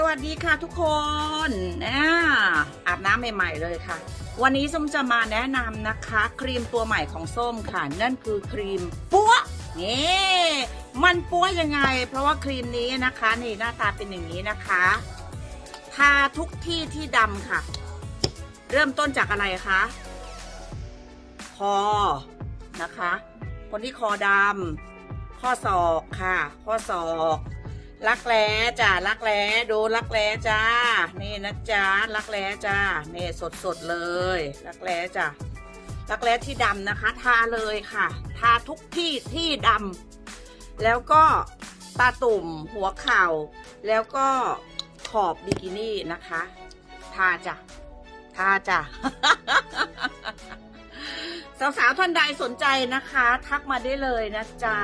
สวัสดีค่ะทุกคนนะอาบน้ำใหม่ ๆ เลยค่ะ วันนี้ส้มจะมาแนะนำนะคะ ครีมตัวใหม่ของส้มค่ะ นั่นคือครีมปัวนี่มันปัวยังไง เพราะว่าครีมนี้นะคะนี่หน้าตาเป็นอย่างนี้นะคะทาทุกที่ที่ดำค่ะ เริ่มต้นจากอะไรคะคอนะคะ คนที่คอดำข้อศอกค่ะ ข้อศอก รักแร้จ้ารักแร้ดูรักแร้จ้า นี่นะจ๊ะรักแร้จ้านี่สดสดเลย รักแร้จ้ารักแร้ที่ดำนะคะทาเลยค่ะ ทาทุกที่ที่ดำแล้วก็ตาตุ่มหัวเข่า แล้วก็ขอบบิกินี่นะคะ ทาจ้ะทาจ้ะสาวๆท่านใดสนใจนะคะ ทักมาได้เลยนะจ๊ะ